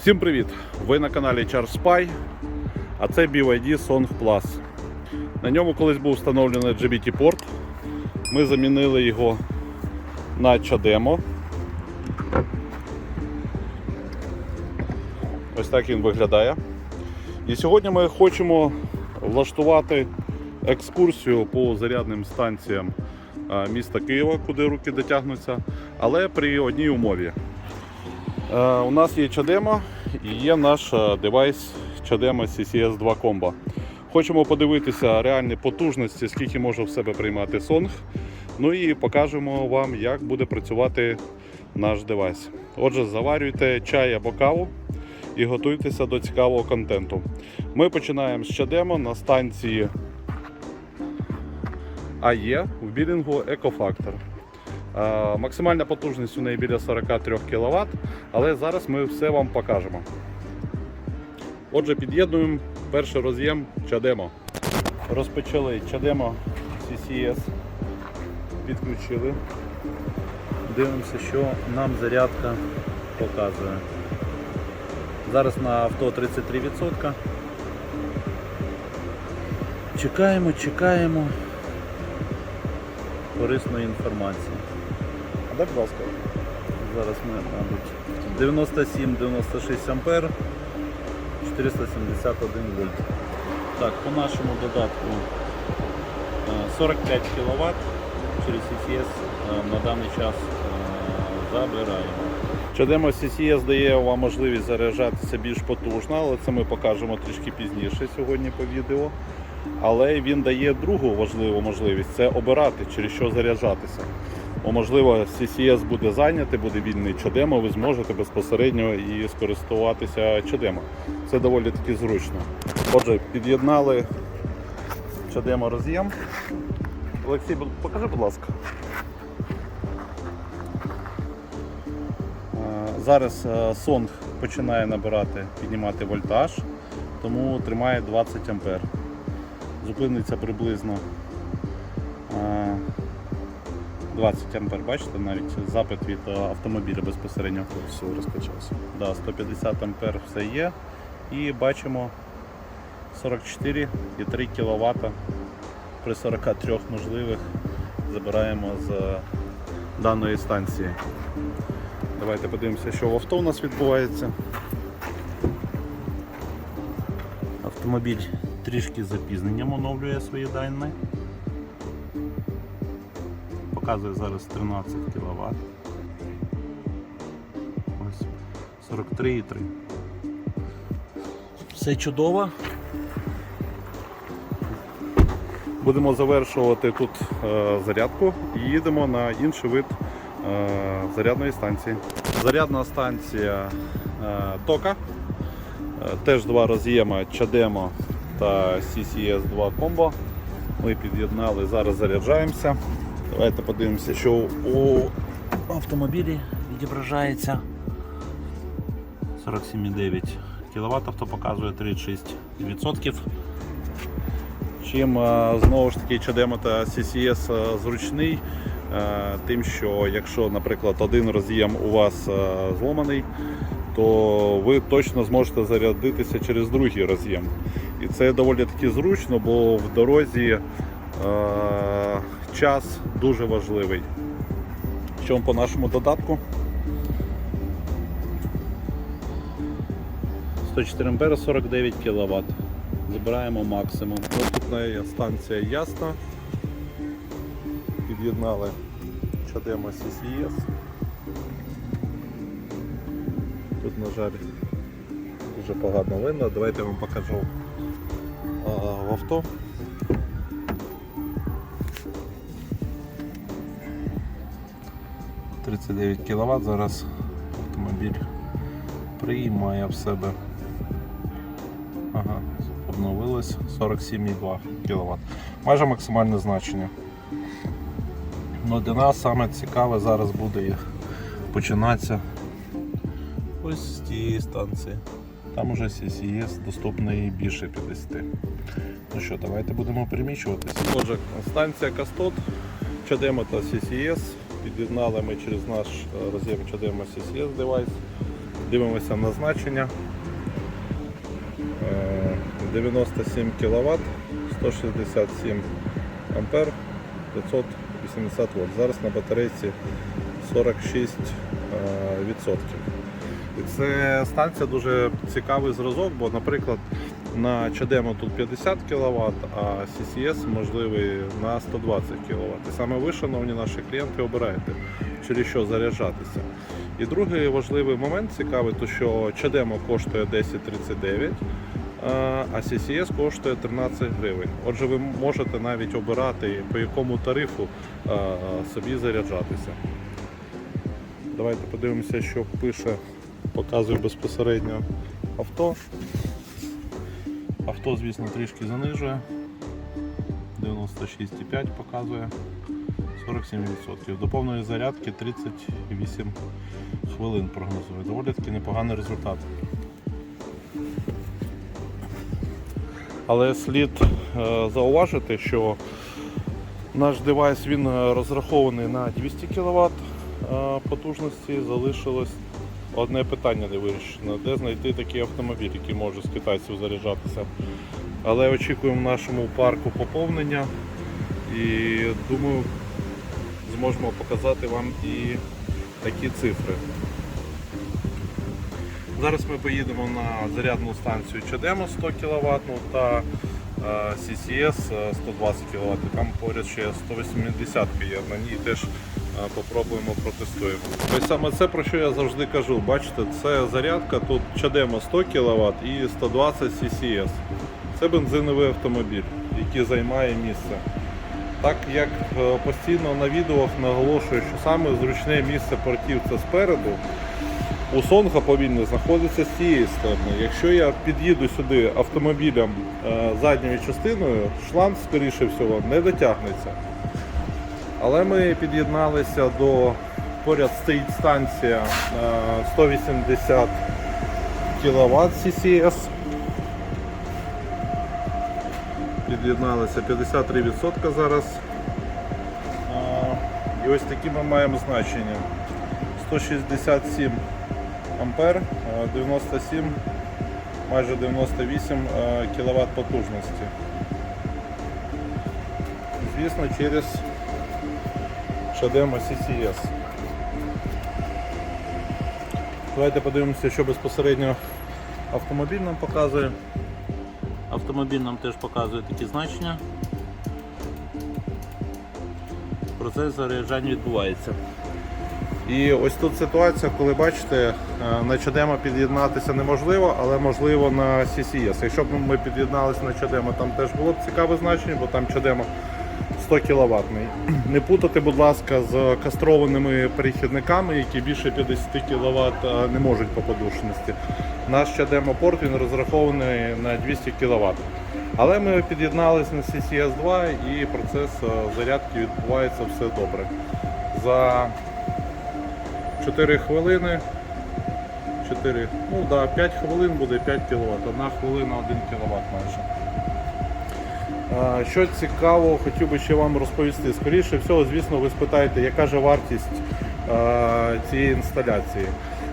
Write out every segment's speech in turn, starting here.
Всім привіт! Ви на каналі Charles Spy, а це BYD Song Plus. На ньому колись був встановлений GBT порт. Ми замінили його на Чадемо. Ось так він виглядає. І сьогодні ми хочемо влаштувати екскурсію по зарядним станціям міста Києва, куди руки дотягнуться, але при одній умові. Е, У нас є Чадема і є наш е, девайс Чадема CCS 2 Combo. Хочемо подивитися реальні потужності, скільки може в себе приймати Song. Ну і покажемо вам, як буде працювати наш девайс. Отже, заварюйте чай або каву і готуйтеся до цікавого контенту. Ми починаємо з Чадемо на станції АЕ в білінгу Екофактор. Е, Максимальна потужність у неї біля 43 кВт, але зараз ми все вам покажемо. Отже, під'єднуємо перший роз'єм Чадемо. Розпочали Чадемо CCS, підключили. Дивимося, що нам зарядка показує. Зараз на авто 33%. Чекаємо, чекаємо корисної інформації. Дай, будь ласка. Зараз ми, мабуть, 97-96 ампер, 471 вольт. Так, по нашому додатку е, 45 кВт через CCS е, на даний час е, забираємо. Чадемо CCS дає вам можливість заряджатися більш потужно, але це ми покажемо трішки пізніше сьогодні по відео. Але він дає другу важливу можливість це обирати, через що заряджатися. Бо, можливо, CCS буде зайнятий, буде вільний чадемо, ви зможете безпосередньо і скористуватися чадемо. Це доволі таки зручно. Отже, під'єднали чадемо роз'єм. Олексій, покажи, будь ласка. Е, Зараз е, сонг починає набирати, піднімати вольтаж, тому тримає 20 ампер. Зупиниться приблизно 20 ампер, бачите, навіть запит від е, автомобіля безпосередньо. Все, розкачався. Да, 150 ампер все є. І бачимо 44,3 кВт при 43 можливих забираємо з даної станції. Давайте подивимося, що в авто у нас відбувається. Автомобіль трішки запізненням оновлює свої дані. Показує зараз 13 кВт. Ось 43,3. Все чудово. Будемо завершувати тут е, зарядку і їдемо на інший вид е, зарядної станції. Зарядна станція е, Тока. Е, теж два роз'єма Чадемо та CCS 2 Combo. Ми під'єднали, зараз заряджаємося. Давайте подивимося, що у автомобілі відображається. 47,9 кВт авто показує 36%. Чим е, знову ж таки Чадемо та CCS е, зручний, е, тим, що якщо, наприклад, один роз'єм у вас зломаний, то ви точно зможете зарядитися через другий роз'єм. І це доволі таки зручно, бо в дорозі час дуже важливий. Що по нашому додатку? 104 ампера 49 кВт. Забираємо максимум. Наступна є станція Ясна. Під'єднали Чадемо CCS. Тут, на жаль, дуже погано видно. Давайте я вам покажу а, в авто. «39 кВт зараз автомобіль приймає в себе. Ага, обновилось 47,2 кВт. Майже максимальне значення. Ну, для нас саме цікаве зараз буде починатися ось з тієї станції. Там уже CCS доступний більше 50. Ну що, давайте будемо переміщуватися. Отже, станція Кастот, Чадемо та CCS. Під'єднали ми через наш е, роз'єм Чадемо CCS девайс. Дивимося на значення. Е, 97 кВт, 167 ампер, 580 Вт. Зараз на батарейці 46 е, відсотків. І це станція дуже цікавий зразок, бо, наприклад, на Чадемо тут 50 кВт, а CCS можливий на 120 кВт. І саме ви, шановні наші клієнти, обираєте, через що заряджатися. І другий важливий момент цікавий, то що Чадемо коштує 10,39, а CCS коштує 13 гривень. Отже, ви можете навіть обирати, по якому тарифу собі заряджатися. Давайте подивимося, що пише, показує безпосередньо авто. Авто, звісно, трішки занижує. 96,5 показує 47%. До повної зарядки 38 хвилин прогнозує. Доволі таки непоганий результат. Але слід е, зауважити, що наш девайс він е, розрахований на 200 кВт потужності. Залишилось одне питання не вирішено, де знайти такий автомобіль, який може з китайців заряджатися. Але очікуємо в нашому парку поповнення і думаю, зможемо показати вам і такі цифри. Зараз ми поїдемо на зарядну станцію Чадемо 100 кВт та CCS е, 120 кВт. Там поряд ще 180 є. На ній теж попробуємо протестуємо. Ось саме це про що я завжди кажу. Бачите, це зарядка, тут Чадемо 100 кВт і 120 CCS. Це бензиновий автомобіль, який займає місце. Так як е, постійно на відео наголошую, що саме зручне місце портів це спереду, у Сонга повинні знаходитися з цієї сторони. Якщо я під'їду сюди автомобілем е, задньою частиною, шланг, скоріше всього, не дотягнеться. Але ми під'єдналися до поряд стоїть станція е, 180 кВт CCS. Під'єдналися 53% зараз. І ось такі ми маємо значення. 167 ампер, а, 97, майже 98 кВт потужності. Звісно, через Shademo CCS. Давайте подивимося, що безпосередньо автомобіль нам показує. Автомобіль нам теж показує такі значення. Процес заряджання відбувається. І ось тут ситуація, коли бачите, е, на Чадемо під'єднатися неможливо, але можливо на CCS. Якщо б ми під'єдналися на Чадемо, там теж було б цікаве значення, бо там Чадемо 100 кВт. Не путати, будь ласка, з кастрованими перехідниками, які більше 50 кВт не можуть по подушності. Наш Чадемо порт він розрахований на 200 кВт. Але ми під'єдналися на CCS 2 і процес е, зарядки відбувається все добре. За 4 хвилини. 4, ну да, 5 хвилин буде 5 кВт, одна хвилина 1 кВт майже. Що цікаво, хотів би ще вам розповісти. Скоріше всього, звісно, ви спитаєте, яка же вартість цієї інсталяції.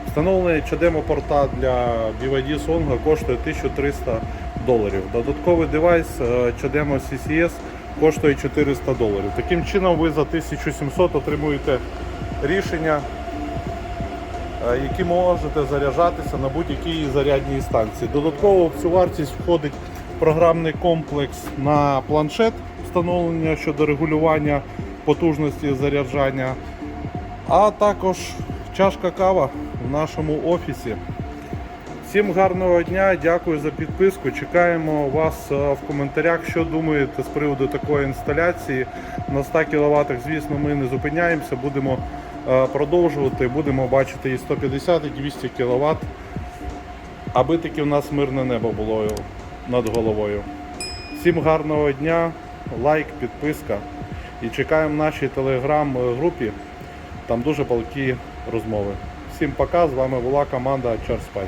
Встановлення Чадемо порта для BYD Songa коштує 1300 доларів. Додатковий девайс Чадемо CCS коштує 400 доларів. Таким чином ви за 1700 отримуєте рішення які можете заряджатися на будь-якій зарядній станції. Додатково в цю вартість входить програмний комплекс на планшет встановлення щодо регулювання потужності заряджання, а також чашка кава в нашому офісі. Всім гарного дня, дякую за підписку. Чекаємо вас е, в коментарях, що думаєте з приводу такої інсталяції. На 100 кВт, звісно, ми не зупиняємося, будемо е, продовжувати, будемо бачити і 150, і 200 кВт, аби таки в нас мирне небо було над головою. Всім гарного дня, лайк, підписка. І чекаємо в нашій телеграм-групі. Там дуже палкі розмови. Всім пока, з вами була команда Charspy.